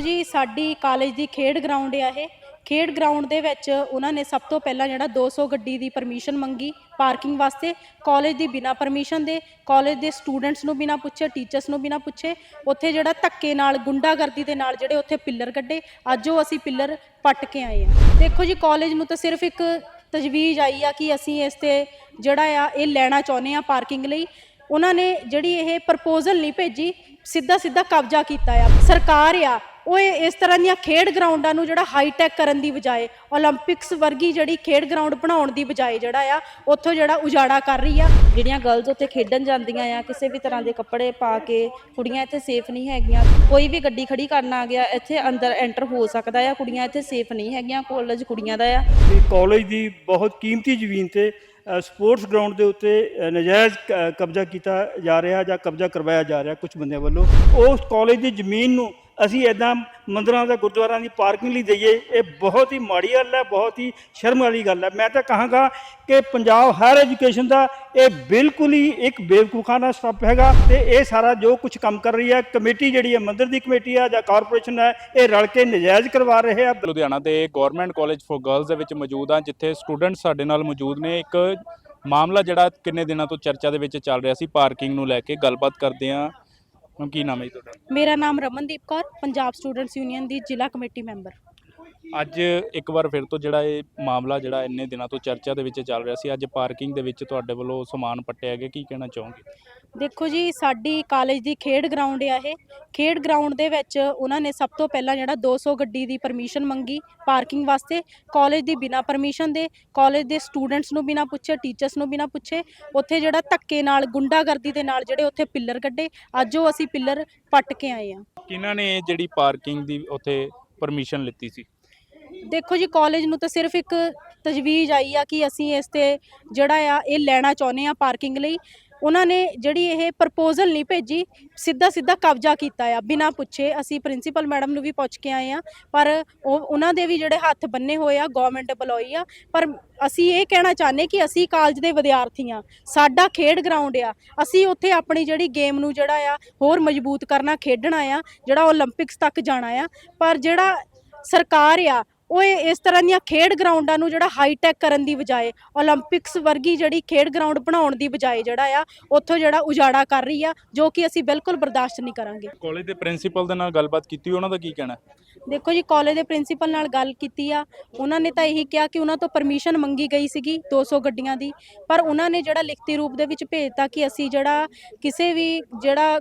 ਦੇਖੋ ਜੀ, ਸਾਡੀ ਕਾਲਜ ਦੀ ਖੇਡ ਗਰਾਊਂਡ ਆ ਇਹ। ਖੇਡ ਗਰਾਊਂਡ ਦੇ ਵਿੱਚ ਉਹਨਾਂ ਨੇ ਸਭ ਤੋਂ ਪਹਿਲਾਂ ਜਿਹੜਾ 200 ਗੱਡੀ ਦੀ ਪਰਮਿਸ਼ਨ ਮੰਗੀ ਪਾਰਕਿੰਗ ਵਾਸਤੇ। ਕਾਲਜ ਦੀ ਬਿਨਾ ਪਰਮਿਸ਼ਨ ਦੇ ਕਾਲਜ ਦੇ ਸਟੂਡੈਂਟਸ ਨੂੰ ਬਿਨਾ ਪੁੱਛੇ ਟੀਚਰਸ ਨੂੰ ਬਿਨਾ ਪੁੱਛੇ, ਉੱਥੇ ਜਿਹੜਾ ਧੱਕੇ ਨਾਲ, ਗੁੰਡਾਗਰਦੀ ਦੇ ਨਾਲ ਜਿਹੜੇ ਉੱਥੇ ਪਿੱਲਰ ਕੱਢੇ, ਅੱਜ ਉਹ ਅਸੀਂ ਪਿੱਲਰ ਪੱਟ ਕੇ ਆਏ ਆ ਦੇਖੋ ਜੀ ਕਾਲਜ ਨੂੰ ਤਾਂ ਸਿਰਫ ਇੱਕ ਤਜਵੀਜ਼ ਆਈ ਆ ਕਿ ਅਸੀਂ ਇਸ ਤੇ ਜਿਹੜਾ ਆ, ਇਹ ਲੈਣਾ ਚਾਹੁੰਦੇ ਆ ਪਾਰਕਿੰਗ ਲਈ। ਉਹਨਾਂ ਨੇ ਜਿਹੜੀ ਇਹ ਪ੍ਰਪੋਜ਼ਲ ਨਹੀਂ ਭੇਜੀ ਸਿੱਧਾ ਸਿੱਧਾ ਕਬਜ਼ਾ ਕੀਤਾ ਆ। ਸਰਕਾਰ ਆ ਉਹ ਇਸ ਤਰ੍ਹਾਂ ਦੀਆਂ ਖੇਡ ਗਰਾਊਂਡਾਂ ਨੂੰ ਜਿਹੜਾ ਹਾਈ ਟੈਕ ਕਰਨ ਦੀ ਬਜਾਏ 올림픽ਸ ਵਰਗੀ ਜਿਹੜੀ ਖੇਡ ਗਰਾਊਂਡ ਬਣਾਉਣ ਦੀ ਬਜਾਏ ਜਿਹੜਾ ਆ, ਉੱਥੋਂ ਜਿਹੜਾ ਉਜਾੜਾ ਕਰ ਰਹੀ ਆ। ਜਿਹੜੀਆਂ ਗਰਲਜ਼ ਉੱਥੇ ਖੇਡਣ ਜਾਂਦੀਆਂ ਆ, ਕਿਸੇ ਵੀ ਤਰ੍ਹਾਂ ਦੇ ਕੱਪੜੇ ਪਾ ਕੇ, ਕੁੜੀਆਂ ਇੱਥੇ ਸੇਫ ਨਹੀਂ ਹੈਗੀਆਂ। ਕੋਈ ਵੀ ਗੱਡੀ ਖੜੀ ਕਰਨ ਆ ਗਿਆ, ਇੱਥੇ ਅੰਦਰ ਐਂਟਰ ਹੋ ਸਕਦਾ ਆ। ਕੁੜੀਆਂ ਇੱਥੇ ਸੇਫ ਨਹੀਂ ਹੈਗੀਆਂ ਕਾਲਜ ਕੁੜੀਆਂ ਦਾ ਆ। ਕਾਲਜ ਦੀ ਬਹੁਤ ਕੀਮਤੀ ਜ਼ਮੀਨ ਤੇ ਸਪੋਰਟਸ ਗਰਾਊਂਡ ਦੇ ਉੱਤੇ ਨਜਾਇਜ਼ ਕਬਜ਼ਾ ਕੀਤਾ ਜਾ ਰਿਹਾ ਜਾਂ ਕਬਜ਼ਾ ਕਰਵਾਇਆ ਜਾ ਰਿਹਾ ਕੁਝ ਬੰਦਿਆਂ ਵੱਲੋਂ। ਉਸ ਕਾਲਜ ਦੀ ਜ਼ਮੀਨ ਨੂੰ ਅਸੀਂ ਇਦਾਂ ਮੰਦਰਾਂ ਦਾ ਗੁਰਦੁਆਰਾਂ ਦੀ ਪਾਰਕਿੰਗ ਲਈ ਦਈਏ ਇਹ ਬਹੁਤ ਹੀ ਮਾੜੀ ਗੱਲ ਹੈ, ਬਹੁਤ ਹੀ ਸ਼ਰਮ ਵਾਲੀ ਗੱਲ ਹੈ। ਮੈਂ ਤਾਂ ਕਹਾਂਗਾ ਕਿ ਪੰਜਾਬ ਹਾਇਰ ਐਜੂਕੇਸ਼ਨ ਦਾ ਇਹ ਬਿਲਕੁਲ ਹੀ ਇੱਕ ਬੇਵਕੂਫਾਨਾ ਸਟੈਪ ਹੈਗਾ ਤੇ ਇਹ ਸਾਰਾ ਜੋ ਕੁਝ ਕੰਮ ਕਰ ਰਹੀ ਹੈ, ਕਮੇਟੀ ਜਿਹੜੀ ਹੈ, ਮੰਦਰ ਦੀ ਕਮੇਟੀ ਆ ਜਾਂ ਕਾਰਪੋਰੇਸ਼ਨ ਹੈ, ਇਹ ਰਲ ਕੇ ਨਜਾਇਜ਼ ਕਰਵਾ ਰਹੇ ਆ ਲੁਧਿਆਣਾ ਦੇ ਗਵਰਨਮੈਂਟ ਕਾਲਜ ਫॉर ਗਰਲਜ਼ ਦੇ ਵਿੱਚ ਮੌਜੂਦ ਹਾਂ, ਜਿੱਥੇ ਸਟੂਡੈਂਟ ਸਾਡੇ ਨਾਲ ਮੌਜੂਦ ਨੇ। ਇੱਕ ਮਾਮਲਾ ਜਿਹੜਾ ਕਿੰਨੇ ਦਿਨਾਂ ਤੋਂ ਚਰਚਾ ਦੇ ਵਿੱਚ ਚੱਲ ਰਿਹਾ ਸੀ, ਪਾਰਕਿੰਗ ਨੂੰ ਲੈ ਕੇ ਗੱਲਬਾਤ ਕਰਦੇ ਹਾਂ। ਹੁਣ ਕੀ ਨਾਮ ਹੈ ਜੀ ਤੁਹਾਡਾ? ਮੇਰਾ ਨਾਮ ਰਮਨਦੀਪ ਕੌਰ, ਪੰਜਾਬ ਸਟੂਡੈਂਟਸ ਯੂਨੀਅਨ ਦੀ ਜ਼ਿਲ੍ਹਾ ਕਮੇਟੀ ਮੈਂਬਰ। ਅੱਜ ਇੱਕ ਵਾਰ ਫਿਰ ਤੋਂ ਜਿਹੜਾ ਇਹ ਮਾਮਲਾ ਜਿਹੜਾ ਇੰਨੇ ਦਿਨਾਂ ਤੋਂ ਚਰਚਾ ਦੇ ਵਿੱਚ ਚੱਲ ਰਿਹਾ ਸੀ ਅੱਜ ਪਾਰਕਿੰਗ ਦੇ ਵਿੱਚ ਤੁਹਾਡੇ ਵੱਲੋਂ ਸਮਾਨ ਪੱਟਿਆ ਗਿਆ ਕੀ ਕਹਿਣਾ ਚਾਹੋਗੇ? ਦੇਖੋ ਜੀ ਸਾਡੀ ਕਾਲਜ ਦੀ ਖੇਡ ਗਰਾਊਂਡ ਆ ਇਹ। ਖੇਡ ਗਰਾਊਂਡ ਦੇ ਵਿੱਚ ਉਹਨਾਂ ਨੇ ਸਭ ਤੋਂ ਪਹਿਲਾਂ ਜਿਹੜਾ 200 ਗੱਡੀ ਦੀ ਪਰਮਿਸ਼ਨ ਮੰਗੀ ਪਾਰਕਿੰਗ ਵਾਸਤੇ। ਕਾਲਜ ਦੀ ਬਿਨਾ ਪਰਮਿਸ਼ਨ ਦੇ ਕਾਲਜ ਦੇ ਸਟੂਡੈਂਟਸ ਨੂੰ ਬਿਨਾ ਪੁੱਛੇ ਟੀਚਰਸ ਨੂੰ ਬਿਨਾ ਪੁੱਛੇ ਉੱਥੇ ਜਿਹੜਾ ਧੱਕੇ ਨਾਲ ਗੁੰਡਾਗਰਦੀ ਦੇ ਨਾਲ ਜਿਹੜੇ ਉੱਥੇ ਪਿੱਲਰ ਕੱਢੇ ਅੱਜ ਉਹ ਅਸੀਂ ਪਿੱਲਰ ਪੱਟ ਕੇ ਆਏ ਆ ਕਿਹਨਾਂ ਨੇ ਜਿਹੜੀ ਪਾਰਕਿੰਗ ਦੀ ਉੱਥੇ ਪਰਮਿਸ਼ਨ ਲਿੱਤੀ ਸੀ? ਦੇਖੋ ਜੀ ਕਾਲਜ ਨੂੰ ਤਾਂ ਸਿਰਫ ਇੱਕ ਤਜਵੀਜ਼ ਆਈ ਆ ਕਿ ਅਸੀਂ ਇਸ ਤੇ ਜਿਹੜਾ ਆ, ਇਹ ਲੈਣਾ ਚਾਹੁੰਦੇ ਆ ਪਾਰਕਿੰਗ ਲਈ। ਉਹਨਾਂ ਨੇ ਜਿਹੜੀ ਇਹ ਪ੍ਰਪੋਜ਼ਲ ਨਹੀਂ ਭੇਜੀ ਸਿੱਧਾ ਸਿੱਧਾ ਕਬਜ਼ਾ ਕੀਤਾ ਆ, ਬਿਨਾਂ ਪੁੱਛੇ। ਅਸੀਂ ਪ੍ਰਿੰਸੀਪਲ ਮੈਡਮ ਨੂੰ ਵੀ ਪੁੱਛ ਕੇ ਆਏ ਆ, ਪਰ ਉਹ, ਉਹਨਾਂ ਦੇ ਵੀ ਜਿਹੜੇ ਹੱਥ ਬੰਨੇ ਹੋਏ ਆ ਗਵਰਨਮੈਂਟ ਬਲੋਈ ਆ, ਪਰ ਅਸੀਂ ਇਹ ਕਹਿਣਾ ਚਾਹੁੰਦੇ ਕਿ ਅਸੀਂ ਕਾਲਜ ਦੇ ਵਿਦਿਆਰਥੀ ਆ, ਸਾਡਾ ਖੇਡ ਗਰਾਊਂਡ ਆ। ਅਸੀਂ ਉੱਥੇ ਆਪਣੀ ਜਿਹੜੀ ਗੇਮ ਨੂੰ ਜਿਹੜਾ ਆ, ਹੋਰ ਮਜ਼ਬੂਤ ਕਰਨਾ, ਖੇਡਣਾ ਆ, ਜਿਹੜਾ 올림픽ਸ ਤੱਕ ਜਾਣਾ ਆ। ਪਰ ਜਿਹੜਾ ਸਰਕਾਰ ਆ ਉਹ ਇਸ ਤਰ੍ਹਾਂ ਦੀਆਂ ਖੇਡ ਗਰਾਊਂਡਾਂ ਨੂੰ ਜਿਹੜਾ ਹਾਈ ਟੈਕ ਕਰਨ ਦੀ ਬਜਾਏ 올림픽ਸ ਵਰਗੀ ਜਿਹੜੀ ਖੇਡ ਗਰਾਊਂਡ ਬਣਾਉਣ ਦੀ ਬਜਾਏ ਜਿਹੜਾ ਆ ਉੱਥੋਂ ਜਿਹੜਾ ਉਜਾੜਾ ਕਰ ਰਹੀ ਆ ਜੋ ਕਿ ਅਸੀਂ ਬਿਲਕੁਲ ਬਰਦਾਸ਼ਤ ਨਹੀਂ ਕਰਾਂਗੇ। ਕਾਲਜ ਦੇ ਪ੍ਰਿੰਸੀਪਲ ਦੇ ਨਾਲ ਗੱਲਬਾਤ ਕੀਤੀ ਉਹਨਾਂ ਦਾ ਕੀ ਕਹਿਣਾ? ਦੇਖੋ ਜੀ ਕਾਲਜ ਦੇ ਪ੍ਰਿੰਸੀਪਲ ਨਾਲ ਗੱਲ ਕੀਤੀ ਆ ਉਹਨਾਂ ਨੇ ਤਾਂ ਇਹੀ ਕਿਹਾ ਕਿ ਉਹਨਾਂ ਤੋਂ ਪਰਮਿਸ਼ਨ ਮੰਗੀ ਗਈ ਸੀਗੀ 200 ਗੱਡੀਆਂ ਦੀ ਪਰ ਉਹਨਾਂ ਨੇ ਜਿਹੜਾ ਲਿਖਤੀ ਰੂਪ ਦੇ ਵਿੱਚ ਭੇਜਤਾ ਕਿ ਅਸੀਂ ਜਿਹੜਾ ਕਿਸੇ ਵੀ ਜਿਹੜਾ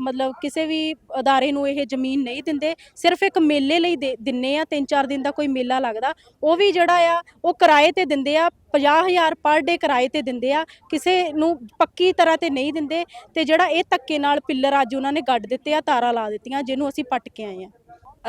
ਮਤਲਬ ਕਿਸੇ ਵੀ ਅਦਾਰੇ ਨੂੰ ਇਹ ਜ਼ਮੀਨ ਨਹੀਂ ਦਿੰਦੇ ਸਿਰਫ ਇੱਕ ਮੇਲੇ ਲਈ ਦਿੰਨੇ ਆ 3-4 ਦਿਨ ਦਾ ਕੋਈ ਮੇਲਾ ਲੱਗਦਾ, ਉਹ ਵੀ ਜਿਹੜਾ ਆ, ਉਹ ਕਿਰਾਏ ਤੇ ਦਿੰਦੇ ਆ 50000 ਪਰ ਡੇ ਕਿਰਾਏ ਤੇ ਦਿੰਦੇ ਆ, ਕਿਸੇ ਨੂੰ ਪੱਕੀ ਤਰ੍ਹਾਂ ਤੇ ਨਹੀਂ ਦਿੰਦੇ, ਤੇ ਜਿਹੜਾ ਇਹ ਧੱਕੇ ਨਾਲ ਪਿੱਲਰ ਅੱਜ ਉਹਨਾਂ ਨੇ ਗੱਡ ਦਿੱਤੇ ਆ, ਤਾਰਾਂ ਲਾ ਦਿੱਤੀਆਂ, ਜਿਹਨੂੰ ਅਸੀਂ ਪੱਟ ਕੇ ਆਏ ਆ।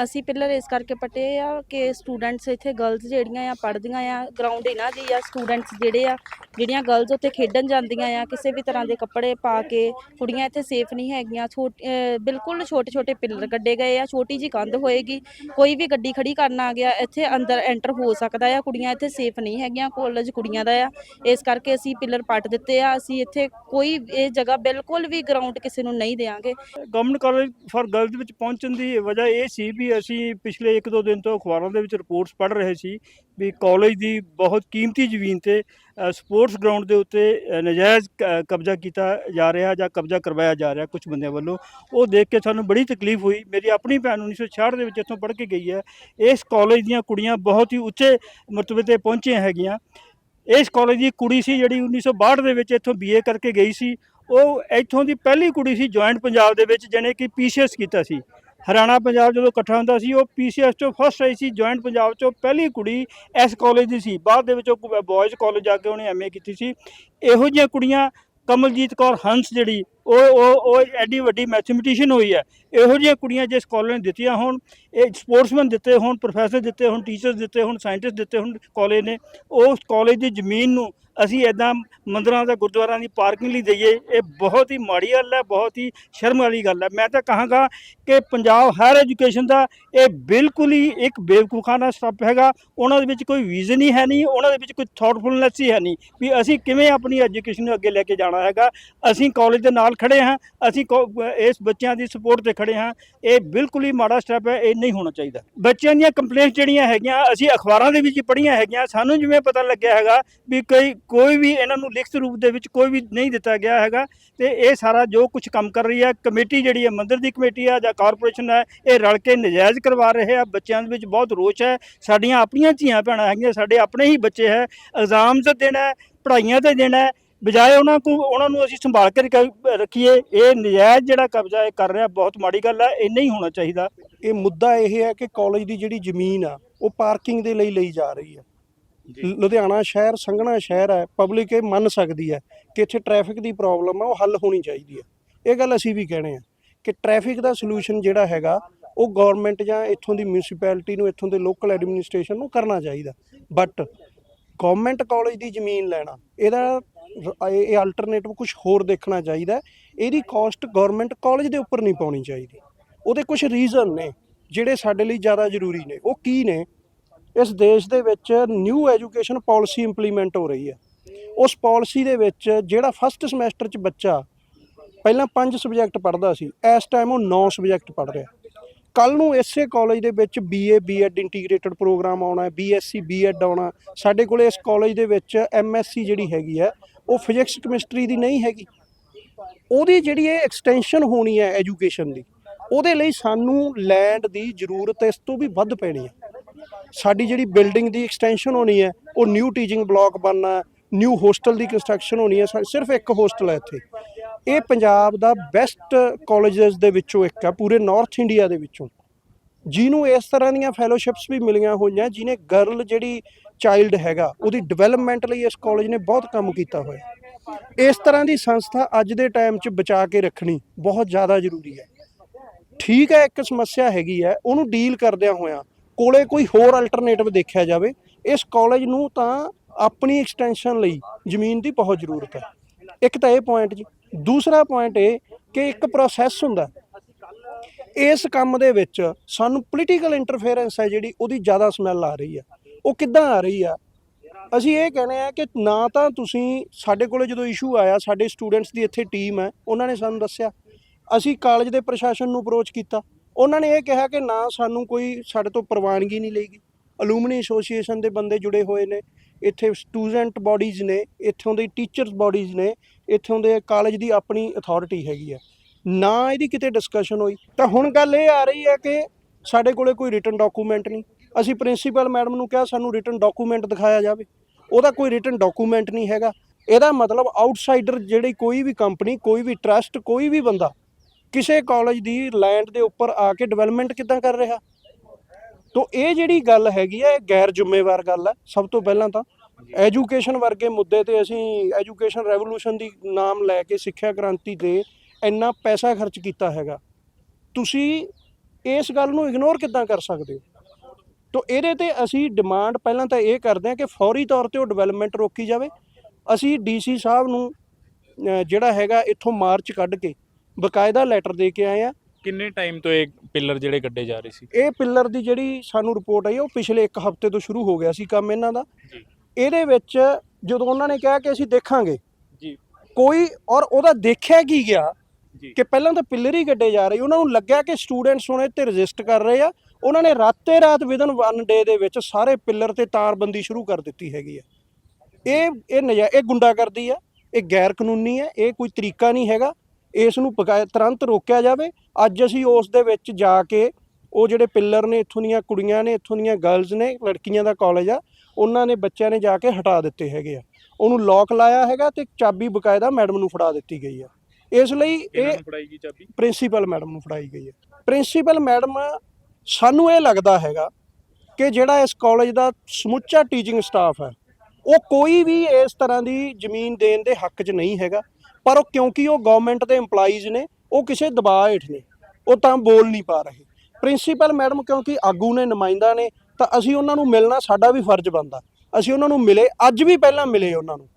ਅਸੀਂ ਪਿੱਲਰ ਇਸ ਕਰਕੇ ਪਟੇ ਆ ਕਿ ਸਟੂਡੈਂਟਸ ਇੱਥੇ ਗਰਲਸ ਜਿਹੜੀਆਂ ਆ ਪੜ੍ਹਦੀਆਂ ਆ ਗਰਾਊਂਡ ਇਹਨਾਂ ਦੀ ਆ ਸਟੂਡੈਂਟਸ ਜਿਹੜੇ ਆ, ਜਿਹੜੀਆਂ ਗਰਲਸ ਉੱਥੇ ਖੇਡਣ ਜਾਂਦੀਆਂ ਆ, ਕਿਸੇ ਵੀ ਤਰ੍ਹਾਂ ਦੇ ਕੱਪੜੇ ਪਾ ਕੇ, ਕੁੜੀਆਂ ਇੱਥੇ ਸੇਫ ਨਹੀਂ ਹੈਗੀਆਂ, ਛੋਟ ਬਿਲਕੁਲ ਛੋਟੇ ਛੋਟੇ ਪਿੱਲਰ ਕੱਢੇ ਗਏ ਆ, ਛੋਟੀ ਜੀ ਕੰਧ ਹੋਏਗੀ, ਕੋਈ ਵੀ ਗੱਡੀ ਖੜੀ ਕਰਨ ਆ ਗਿਆ, ਇੱਥੇ ਅੰਦਰ ਐਂਟਰ ਹੋ ਸਕਦਾ ਆ, ਕੁੜੀਆਂ ਇੱਥੇ ਸੇਫ ਨਹੀਂ ਹੈਗੀਆਂ ਕਾਲਜ ਕੁੜੀਆਂ ਦਾ ਆ, ਇਸ ਕਰਕੇ ਅਸੀਂ ਪਿੱਲਰ ਪੱਟ ਦਿੱਤੇ ਆ, ਅਸੀਂ ਇੱਥੇ ਕੋਈ ਇਹ ਜਗ੍ਹਾ ਬਿਲਕੁਲ ਵੀ ਗਰਾਊਂਡ ਕਿਸੇ ਨੂੰ ਨਹੀਂ ਦੇਵਾਂਗੇ ਗਵਰਨਮੈਂਟ ਕਾਲਜ ਫਾਰ ਗਰਲਜ਼ ਵਿੱਚ ਪਹੁੰਚਣ ਦੀ ਵਜ੍ਹਾ ਇਹ ਸੀ ਵੀ ਅਸੀਂ ਪਿਛਲੇ 1-2 ਦਿਨ ਤੋਂ ਅਖਬਾਰਾਂ ਦੇ ਵਿੱਚ ਰਿਪੋਰਟਸ ਪੜ੍ਹ ਰਹੇ ਸੀ ਵੀ ਕਾਲਜ ਦੀ ਬਹੁਤ ਕੀਮਤੀ ਜ਼ਮੀਨ ਤੇ ਸਪੋਰਟਸ ਗਰਾਊਂਡ ਦੇ ਉੱਤੇ ਅ, ਨਜਾਇਜ਼ ਕਬਜ਼ਾ ਕੀਤਾ ਜਾ ਰਿਹਾ ਜਾਂ ਕਬਜ਼ਾ ਕਰਵਾਇਆ ਜਾ ਰਿਹਾ ਕੁਝ ਬੰਦਿਆਂ ਵੱਲੋਂ। ਉਹ ਦੇਖ ਕੇ ਸਾਨੂੰ ਬੜੀ ਤਕਲੀਫ ਹੋਈ। ਮੇਰੀ ਆਪਣੀ ਭੈਣ 1966 ਦੇ ਵਿੱਚ ਇੱਥੋਂ ਪੜ੍ਹ ਕੇ ਗਈ ਹੈ। ਇਸ ਕਾਲਜ ਦੀਆਂ ਕੁੜੀਆਂ ਬਹੁਤ ਹੀ ਉੱਚੇ ਮਰਤਬੇ ਤੇ ਪਹੁੰਚੀਆਂ ਹੈਗੀਆਂ। ਇਸ ਕਾਲਜ ਦੀ ਕੁੜੀ ਸੀ ਜਿਹੜੀ 1962 ਦੇ ਵਿੱਚ ਇੱਥੋਂ ਬੀਏ ਕਰਕੇ ਗਈ ਸੀ। ਉਹ ਇੱਥੋਂ ਦੀ ਪਹਿਲੀ ਕੁੜੀ ਸੀ ਜੁਆਇੰਟ ਪੰਜਾਬ ਦੇ ਵਿੱਚ ਜਿਹਨੇ ਕਿ ਪੀਸੀਐਸ ਕੀਤਾ ਸੀ। ਹਰਿਆਣਾ, ਪੰਜਾਬ ਜਦੋਂ ਇਕੱਠਾ ਹੁੰਦਾ ਸੀ, ਉਹ ਪੀਸੀਐਸ ਚੋਂ ਫਸਟ ਆਈ ਸੀ ਜੁਆਇੰਟ ਪੰਜਾਬ ਚੋਂ ਪਹਿਲੀ ਕੁੜੀ ਇਸ ਕਾਲਜ ਦੀ ਸੀ। ਬਾਅਦ ਦੇ ਵਿੱਚ ਉਹ ਬॉयਜ਼ ਕਾਲਜ ਜਾ ਕੇ ਉਹਨੇ ਐਮਏ ਕੀਤੀ ਸੀ। ਇਹੋ ਜਿਹੀਆਂ ਕੁੜੀਆਂ ਕਮਲਜੀਤ ਕੌਰ ਹੰਸ ਜਿਹੜੀ, ਉਹ ਉਹ ਉਹ ਐਡੀ ਵੱਡੀ ਮੈਥਮੈਟੀਸ਼ੀਅਨ ਹੋਈ ਹੈ। ਇਹੋ ਜਿਹੀਆਂ ਕੁੜੀਆਂ ਜਿਸ ਕਾਲਜ ਨੇ ਦਿੱਤੀਆਂ ਹੋਣ, ਇਹ ਸਪੋਰਟਸਮੈਨ ਦਿੱਤੇ ਹੋਣ ਪ੍ਰੋਫੈਸਰ ਦਿੱਤੇ ਹੋਣ ਟੀਚਰਸ ਦਿੱਤੇ ਹੋਣ ਸਾਇੰਟਿਸਟ ਦਿੱਤੇ ਹੋਣ ਕਾਲਜ ਨੇ ਉਸ ਕਾਲਜ ਦੀ ਜ਼ਮੀਨ ਨੂੰ ਅਸੀਂ ਇਦਾਂ ਮੰਦਰਾਂ ਦਾ ਗੁਰਦੁਆਰਿਆਂ ਦੀ ਪਾਰਕਿੰਗ ਲਈ ਦਈਏ ਇਹ ਬਹੁਤ ਹੀ ਮਾੜੀ ਗੱਲ ਹੈ, ਬਹੁਤ ਹੀ ਸ਼ਰਮ ਵਾਲੀ ਗੱਲ ਹੈ। ਮੈਂ ਤਾਂ ਕਹਾਂਗਾ ਕਿ ਪੰਜਾਬ ਹਾਇਰ ਐਜੂਕੇਸ਼ਨ ਦਾ ਇਹ ਬਿਲਕੁਲ ਹੀ ਇੱਕ ਬੇਵਕੂਫਾਨਾ ਸਟੈਪ ਹੈਗਾ। ਉਹਨਾਂ ਦੇ ਵਿੱਚ ਕੋਈ ਵਿਜ਼ਨ ਹੀ ਹੈ ਨਹੀਂ, ਉਹਨਾਂ ਦੇ ਵਿੱਚ ਕੋਈ ਥਾਟਫੁਲਨੈਸ ਹੀ ਹੈ ਨਹੀਂ ਵੀ ਅਸੀਂ ਕਿਵੇਂ ਆਪਣੀ ਐਜੂਕੇਸ਼ਨ ਨੂੰ ਅੱਗੇ ਲੈ ਕੇ ਜਾਣਾ ਹੈਗਾ। ਅਸੀਂ ਕਾਲਜ ਦੇ ਨਾਲ ਖੜੇ ਹਾਂ, ਅਸੀਂ ਕੋ- ਇਸ ਬੱਚਿਆਂ ਦੀ ਸਪੋਰਟ ਤੇ ਖੜੇ ਹਾਂ। ਇਹ ਬਿਲਕੁਲ ਹੀ ਮਾੜਾ ਸਟੈਪ ਹੈ, ਇਹ ਨਹੀਂ ਹੋਣਾ ਚਾਹੀਦਾ। ਬੱਚਿਆਂ ਦੀਆਂ ਕੰਪਲੇਂਟਸ ਜਿਹੜੀਆਂ ਹੈਗੀਆਂ, ਅਸੀਂ ਅਖਬਾਰਾਂ ਦੇ ਵਿੱਚ ਪੜ੍ਹੀਆਂ ਹੈਗੀਆਂ। ਸਾਨੂੰ ਜਿਵੇਂ ਪਤਾ ਲੱਗਿਆ ਹੈਗਾ ਵੀ ਕੋਈ ਕੋਈ ਵੀ ਇਹਨਾਂ ਨੂੰ ਲਿਖਤ ਰੂਪ ਦੇ ਵਿੱਚ ਕੋਈ ਵੀ ਨਹੀਂ ਦਿੱਤਾ ਗਿਆ ਹੈਗਾ ਤੇ ਇਹ ਸਾਰਾ ਜੋ ਕੁਝ ਕੰਮ ਕਰ ਰਹੀ ਹੈ, ਕਮੇਟੀ ਜਿਹੜੀ ਹੈ, ਮੰਦਿਰ ਦੀ ਕਮੇਟੀ ਆ ਜਾਂ ਕਾਰਪੋਰੇਸ਼ਨ ਹੈ, ਇਹ ਰਲ ਕੇ ਨਜਾਇਜ਼ ਕਰਵਾ ਰਹੇ ਆ। ਬੱਚਿਆਂ ਦੇ ਵਿੱਚ ਬਹੁਤ ਰੋਸ਼ ਹੈ। ਸਾਡੀਆਂ ਆਪਣੀਆਂ ਧੀਆਂ ਭੈਣਾਂ ਹੈਗੀਆਂ, ਸਾਡੇ ਆਪਣੇ ਹੀ ਬੱਚੇ ਹੈ। ਐਗਜ਼ਾਮਸ ਦੇਣਾ ਹੈ, ਪੜ੍ਹਾਈਆਂ ਤੇ ਦੇਣਾ ਹੈ, ਬਜਾਏ ਉਹਨਾਂ ਕੋ ਉਹਨਾਂ ਨੂੰ ਅਸੀਂ ਸੰਭਾਲ ਕੇ ਰੱਖੀਏ। ਇਹ ਨਜਾਇਜ਼ ਜਿਹੜਾ ਕਬਜ਼ਾ ਇਹ ਕਰ ਰਿਹਾ, ਬਹੁਤ ਮਾੜੀ ਗੱਲ ਹੈ। ਇਹ ਨਹੀਂ ਹੋਣਾ ਚਾਹੀਦਾ। ਇਹ ਮੁੱਦਾ ਇਹ ਹੈ ਕਿ ਕਾਲਜ ਦੀ ਜਿਹੜੀ ਜ਼ਮੀਨ ਆ, ਉਹ ਪਾਰਕਿੰਗ ਦੇ ਲਈ ਲਈ ਜਾ ਰਹੀ ਹੈ। ਲੁਧਿਆਣਾ ਸ਼ਹਿਰ ਸੰਘਣਾ ਸ਼ਹਿਰ ਹੈ ਪਬਲਿਕ ਇਹ ਮੰਨ ਸਕਦੀ ਹੈ ਕਿ ਇੱਥੇ ਟ੍ਰੈਫਿਕ ਦੀ ਪ੍ਰੋਬਲਮ ਹੈ ਉਹ ਹੱਲ ਹੋਣੀ ਚਾਹੀਦੀ ਹੈ। ਇਹ ਗੱਲ ਅਸੀਂ ਵੀ ਕਹਿਣੇ ਆ ਕਿ ਟ੍ਰੈਫਿਕ ਦਾ ਸੋਲੂਸ਼ਨ ਜਿਹੜਾ ਹੈਗਾ, ਉਹ ਗਵਰਨਮੈਂਟ ਜਾਂ ਇੱਥੋਂ ਦੀ ਮਿਊਨਿਸਪੈਲਿਟੀ ਨੂੰ, ਇੱਥੋਂ ਦੇ ਲੋਕਲ ਐਡਮਿਨਿਸਟ੍ਰੇਸ਼ਨ ਨੂੰ ਕਰਨਾ ਚਾਹੀਦਾ। ਬਟ ਗਵਰਨਮੈਂਟ ਕਾਲਜ ਦੀ ਜ਼ਮੀਨ ਲੈਣਾ, ਇਹਦਾ ਇਹ ਅਲਟਰਨੇਟਿਵ ਕੁਝ ਹੋਰ ਦੇਖਣਾ ਚਾਹੀਦਾ ਇਹਦੀ ਕਾਸਟ ਗਵਰਨਮੈਂਟ ਕਾਲਜ ਦੇ ਉੱਪਰ ਨਹੀਂ ਪਾਉਣੀ ਚਾਹੀਦੀ। ਉਹਦੇ ਕੁਝ ਰੀਜ਼ਨ ਨੇ, ਜਿਹੜੇ ਸਾਡੇ ਲਈ ਜ਼ਿਆਦਾ ਜ਼ਰੂਰੀ ਨੇ। ਉਹ ਕੀ ਨੇ? ਇਸ ਦੇਸ਼ ਦੇ ਵਿੱਚ ਨਿਊ ਐਜੂਕੇਸ਼ਨ ਪਾਲਿਸੀ ਇੰਪਲੀਮੈਂਟ ਹੋ ਰਹੀ ਹੈ। ਉਸ ਪਾਲਿਸੀ ਦੇ ਵਿੱਚ ਜਿਹੜਾ ਫਸਟ ਸਮੈਸਟਰ 'ਚ ਬੱਚਾ ਪਹਿਲਾਂ 5 ਸਬਜੈਕਟ ਪੜ੍ਹਦਾ ਸੀ, ਇਸ ਟਾਈਮ ਉਹ 9 ਸਬਜੈਕਟ ਪੜ੍ਹ ਰਿਹਾ। ਕੱਲ ਨੂੰ ਇਸੇ ਕਾਲਜ ਦੇ ਵਿੱਚ ਬੀਏ ਬੀਐਡ ਇੰਟੀਗ੍ਰੇਟਡ ਪ੍ਰੋਗਰਾਮ ਆਉਣਾ ਹੈ ਬੀਐਸਸੀ ਬੀਐਡ ਆਉਣਾ ਸਾਡੇ ਕੋਲੇ ਇਸ ਕਾਲਜ ਦੇ ਵਿੱਚ ਐਮਐਸਸੀ ਜਿਹੜੀ ਹੈਗੀ ਹੈ, ਉਹ ਫਿਜ਼ਿਕਸ ਕੈਮਿਸਟਰੀ ਦੀ ਨਹੀਂ ਹੈਗੀ। ਉਹਦੀ ਜਿਹੜੀ ਇਹ ਐਕਸਟੈਂਸ਼ਨ ਹੋਣੀ ਹੈ ਐਜੂਕੇਸ਼ਨ ਦੀ, ਉਹਦੇ ਲਈ ਸਾਨੂੰ ਲੈਂਡ ਦੀ ਜ਼ਰੂਰਤ ਇਸ ਤੋਂ ਵੀ ਵੱਧ ਪੈਣੀ ਹੈ। ਸਾਡੀ ਜਿਹੜੀ ਬਿਲਡਿੰਗ ਦੀ ਐਕਸਟੈਂਸ਼ਨ ਹੋਣੀ ਹੈ, ਉਹ ਨਿਊ ਟੀਚਿੰਗ ਬਲਾਕ ਬਣਨਾ ਨਿਊ ਹੋਸਟਲ ਦੀ ਕੰਸਟਰਕਸ਼ਨ ਹੋਣੀ ਹੈ, ਸਾ- ਸਿਰਫ ਇੱਕ ਹੋਸਟਲ ਹੈ ਇੱਥੇ। ਇਹ ਪੰਜਾਬ ਦਾ ਬੈਸਟ ਕਾਲਜਸ ਦੇ ਵਿੱਚੋਂ ਇੱਕ ਹੈ, ਪੂਰੇ ਨਾਰਥ ਇੰਡੀਆ ਦੇ ਵਿੱਚੋਂ। ਜਿਹਨੂੰ ਇਸ ਤਰ੍ਹਾਂ ਦੀਆਂ ਫੈਲੋਸ਼ਿਪਸ ਵੀ ਮਿਲੀਆਂ ਹੋਈਆਂ, ਜਿਹਨੇ ਗਰਲ ਜਿਹੜੀ ਚਾਈਲਡ ਹੈਗਾ, ਉਹਦੀ ਡਿਵੈਲਪਮੈਂਟ ਲਈ ਇਸ ਕਾਲਜ ਨੇ ਬਹੁਤ ਕੰਮ ਕੀਤਾ ਹੋਇਆ। ਇਸ ਤਰ੍ਹਾਂ ਦੀ ਸੰਸਥਾ ਅੱਜ ਦੇ ਟਾਈਮ 'ਚ ਬਚਾ ਕੇ ਰੱਖਣੀ ਬਹੁਤ ਜ਼ਿਆਦਾ ਜ਼ਰੂਰੀ ਹੈ। ਠੀਕ ਹੈ, ਇੱਕ ਸਮੱਸਿਆ ਹੈਗੀ ਹੈ, ਉਹਨੂੰ ਡੀਲ ਕਰਦਿਆਂ ਹੋਇਆਂ ਕੋਲੇ ਕੋਈ ਹੋਰ ਅਲਟਰਨੇਟਿਵ ਦੇਖਿਆ ਜਾਵੇ, ਇਸ ਕਾਲਜ ਨੂੰ ਤਾਂ ਆਪਣੀ ਐਕਸਟੈਂਸ਼ਨ ਲਈ ਜ਼ਮੀਨ ਦੀ ਬਹੁਤ ਜ਼ਰੂਰਤ ਹੈ। ਇੱਕ ਤਾਂ ਇਹ ਪੁਆਇੰਟ ਜੀ। ਦੂਸਰਾ ਪੁਆਇੰਟ ਇਹ ਕਿ ਇੱਕ ਪ੍ਰੋਸੈਸ ਹੁੰਦਾ ਇਸ ਕੰਮ ਦੇ ਵਿੱਚ ਸਾਨੂੰ ਪੋਲੀਟੀਕਲ ਇੰਟਰਫੇਰੈਂਸ ਹੈ ਜਿਹੜੀ, ਉਹਦੀ ਜ਼ਿਆਦਾ ਸਮੈਲ ਆ ਰਹੀ ਹੈ। ਉਹ ਕਿੱਦਾਂ ਆ ਰਹੀ ਆ? ਅਸੀਂ ਇਹ ਕਹਿੰਦੇ ਆ ਕਿ ਨਾ ਤਾਂ ਤੁਸੀਂ ਸਾਡੇ ਕੋਲੇ ਜਦੋਂ ਇਸ਼ੂ ਆਇਆ, ਸਾਡੇ ਸਟੂਡੈਂਟਸ ਦੀ ਇੱਥੇ ਟੀਮ ਹੈ, ਉਹਨਾਂ ਨੇ ਸਾਨੂੰ ਦੱਸਿਆ। ਅਸੀਂ ਕਾਲਜ ਦੇ ਪ੍ਰਸ਼ਾਸਨ ਨੂੰ ਅਪਰੋਚ ਕੀਤਾ। ਉਹਨਾਂ ਨੇ ਇਹ ਕਿਹਾ ਕਿ ਨਾ ਸਾਨੂੰ ਕੋਈ ਸਾਡੇ ਤੋਂ ਪ੍ਰਵਾਨਗੀ ਨਹੀਂ ਲਈਗੀ ਅਲੂਮਨੀ ਐਸੋਸੀਏਸ਼ਨ ਦੇ ਬੰਦੇ ਜੁੜੇ ਹੋਏ ਨੇ। ਇੱਥੇ ਸਟੂਡੈਂਟ ਬਾਡੀਜ਼ ਨੇ, ਇੱਥੋਂ ਦੇ ਟੀਚਰਸ ਬਾਡੀਜ਼ ਨੇ, ਇੱਥੋਂ ਦੇ ਕਾਲਜ ਦੀ ਆਪਣੀ ਅਥਾਰਟੀ ਹੈਗੀ ਹੈ ਨਾ ਇਹਦੀ ਕਿਤੇ ਡਿਸਕਸ਼ਨ ਹੋਈ। ਤਾਂ ਹੁਣ ਗੱਲ ਇਹ ਆ ਰਹੀ ਹੈ ਕਿ ਸਾਡੇ ਕੋਲੇ ਕੋਈ ਰਿਟਨ ਡਾਕੂਮੈਂਟ ਨਹੀਂ। ਅਸੀਂ ਪ੍ਰਿੰਸੀਪਲ ਮੈਡਮ ਨੂੰ ਕਿਹਾ ਸਾਨੂੰ ਰਿਟਨ ਡਾਕੂਮੈਂਟ ਦਿਖਾਇਆ ਜਾਵੇ। ਉਹਦਾ ਕੋਈ ਰਿਟਨ ਡਾਕੂਮੈਂਟ ਨਹੀਂ ਹੈਗਾ। ਇਹਦਾ ਮਤਲਬ ਆਊਟਸਾਈਡਰ ਜਿਹੜੀ ਕੋਈ ਵੀ ਕੰਪਨੀ ਕੋਈ ਵੀ ਟਰਸਟ ਕੋਈ ਵੀ ਬੰਦਾ ਕਿਸੇ ਕਾਲਜ ਦੀ ਲੈਂਡ ਦੇ ਉੱਪਰ ਆ ਕੇ ਡਿਵੈਲਪਮੈਂਟ ਕਿੱਦਾਂ ਕਰ ਰਿਹਾ? ਤੋ ਇਹ ਜਿਹੜੀ ਗੱਲ ਹੈਗੀ ਹੈ ਇਹ ਗੈਰ ਜ਼ਿੰਮੇਵਾਰ ਗੱਲ ਹੈ ਸਭ ਤੋਂ ਪਹਿਲਾਂ ਤਾਂ ਐਜੂਕੇਸ਼ਨ ਵਰਗੇ ਮੁੱਦੇ ਤੇ ਅਸੀਂ ਐਜੂਕੇਸ਼ਨ ਰੈਵੋਲੂਸ਼ਨ ਦੀ ਨਾਮ ਲੈ ਕੇ ਸਿੱਖਿਆ ਕ੍ਰਾਂਤੀ ਤੇ ਇੰਨਾ ਪੈਸਾ ਖਰਚ ਕੀਤਾ ਹੈਗਾ। ਤੁਸੀਂ ਇਸ ਗੱਲ ਨੂੰ ਇਗਨੋਰ ਕਿੱਦਾਂ ਕਰ ਸਕਦੇ ਹੋ? ਤੋ ਇਹਦੇ ਤੇ ਅਸੀਂ ਡਿਮਾਂਡ ਪਹਿਲਾਂ ਤਾਂ ਇਹ ਕਰਦੇ ਹਾਂ ਕਿ ਫੌਰੀ ਤੌਰ ਤੇ ਉਹ ਡਿਵੈਲਪਮੈਂਟ ਰੋਕੀ ਜਾਵੇ। ਅਸੀਂ ਡੀਸੀ ਸਾਹਿਬ ਨੂੰ ਜਿਹੜਾ ਹੈਗਾ ਇੱਥੋਂ ਮਾਰਚ ਕੱਢ ਕੇ ਬਕਾਇਦਾ ਲੈਟਰ ਦੇ ਕੇ ਆਏ ਆ। ਕਿੰਨੇ ਟਾਈਮ ਤੋਂ ਇਹ ਪਿੱਲਰ ਜਿਹੜੇ ਗੱਡੇ ਜਾ ਰਹੇ ਸੀ? ਇਹ ਪਿੱਲਰ ਦੀ ਜਿਹੜੀ ਸਾਨੂੰ ਰਿਪੋਰਟ ਆਈ ਉਹ ਪਿਛਲੇ ਇੱਕ ਹਫ਼ਤੇ ਤੋਂ ਸ਼ੁਰੂ ਹੋ ਗਿਆ ਸੀ ਕੰਮ ਇਹਨਾਂ ਦਾ। ਜੀ। ਇਹਦੇ ਵਿੱਚ ਜਦੋਂ ਉਹਨਾਂ ਨੇ ਕਿਹਾ ਕਿ ਅਸੀਂ ਦੇਖਾਂਗੇ ਜੀ। ਕੋਈ ਔਰ ਉਹਦਾ ਦੇਖਿਆ ਕੀ ਗਿਆ ਜੀ। ਕਿ ਪਹਿਲਾਂ ਤਾਂ ਪਿੱਲਰ ਹੀ ਗੱਡੇ ਜਾ ਰਹੇ। ਉਹਨਾਂ ਨੂੰ ਲੱਗਿਆ ਕਿ ਸਟੂਡੈਂਟਸ ਹੁਣ ਤੇ ਰਜਿਸਟ ਕਰ ਰਹੇ ਆ। ਉਹਨਾਂ ਨੇ ਰਾਤੇ ਰਾਤ ਵਿਦਨ 1 ਡੇ ਦੇ ਵਿੱਚ ਸਾਰੇ ਪਿੱਲਰ ਤੇ ਤਾਰਬੰਦੀ ਸ਼ੁਰੂ ਕਰ ਦਿੱਤੀ ਹੈਗੀ ਆ। ਇਹ ਇਹ ਨਜਾ ਇਹ ਗੁੰਡਾਗਰਦੀ ਆ। ਇਹ ਗੈਰ ਕਾਨੂੰਨੀ ਹੈ ਇਹ ਕੋਈ ਤਰੀਕਾ ਨਹੀਂ ਹੈਗਾ। ਇਸ ਨੂੰ ਬਕਾਇ ਤੁਰੰਤ ਰੋਕਿਆ ਜਾਵੇ। ਅੱਜ ਅਸੀਂ ਉਸ ਦੇ ਵਿੱਚ ਜਾ ਕੇ ਉਹ ਜਿਹੜੇ ਪਿੱਲਰ ਨੇ ਇੱਥੋਂ ਦੀਆਂ ਕੁੜੀਆਂ ਨੇ ਇੱਥੋਂ ਦੀਆਂ ਗਰਲਸ ਨੇ ਲੜਕੀਆਂ ਦਾ ਕਾਲਜ ਆ ਉਹਨਾਂ ਨੇ ਬੱਚਿਆਂ ਨੇ ਜਾ ਕੇ ਹਟਾ ਦਿੱਤੇ ਹੈਗੇ ਆ। ਉਹਨੂੰ ਲੋਕ ਲਾਇਆ ਹੈਗਾ ਤੇ ਚਾਬੀ ਬਕਾਇਦਾ ਮੈਡਮ ਨੂੰ ਫੜਾ ਦਿੱਤੀ ਗਈ ਆ। ਇਸ ਲਈ ਇਹ ਫੜਾਈ ਗਈ ਚਾਬੀ? ਪ੍ਰਿੰਸੀਪਲ ਮੈਡਮ ਨੂੰ ਫੜਾਈ ਗਈ ਹੈ ਪ੍ਰਿੰਸੀਪਲ ਮੈਡਮ ਸਾਨੂੰ ਇਹ ਲੱਗਦਾ ਹੈਗਾ ਕਿ ਜਿਹੜਾ ਇਸ ਕਾਲਜ ਦਾ ਸਮੁੱਚਾ ਟੀਚਿੰਗ ਸਟਾਫ ਹੈ ਉਹ ਕੋਈ ਵੀ ਇਸ ਤਰ੍ਹਾਂ ਦੀ ਜ਼ਮੀਨ ਦੇਣ ਦੇ ਹੱਕ 'ਚ ਨਹੀਂ ਹੈਗਾ। ਪਰ ਉਹ ਕਿਉਂਕਿ ਉਹ ਗਵਰਨਮੈਂਟ ਦੇ EMPLOYEES ਨੇ ਉਹ ਕਿਸੇ ਦਬਾਅ ਹੇਠ ਨੇ ਉਹ ਤਾਂ ਬੋਲ ਨਹੀਂ ਪਾ ਰਹੇ। ਪ੍ਰਿੰਸੀਪਲ ਮੈਡਮ ਕਿਉਂਕਿ ਆਗੂ ਨੇ ਨੁਮਾਇੰਦਾ ਨੇ ਤਾਂ ਅਸੀਂ ਉਹਨਾਂ ਨੂੰ ਮਿਲਣਾ ਸਾਡਾ ਵੀ ਫਰਜ਼ ਬਣਦਾ। ਅਸੀਂ ਉਹਨਾਂ ਨੂੰ ਮਿਲੇ ਅੱਜ ਵੀ ਪਹਿਲਾਂ ਮਿਲੇ ਉਹਨਾਂ ਨੂੰ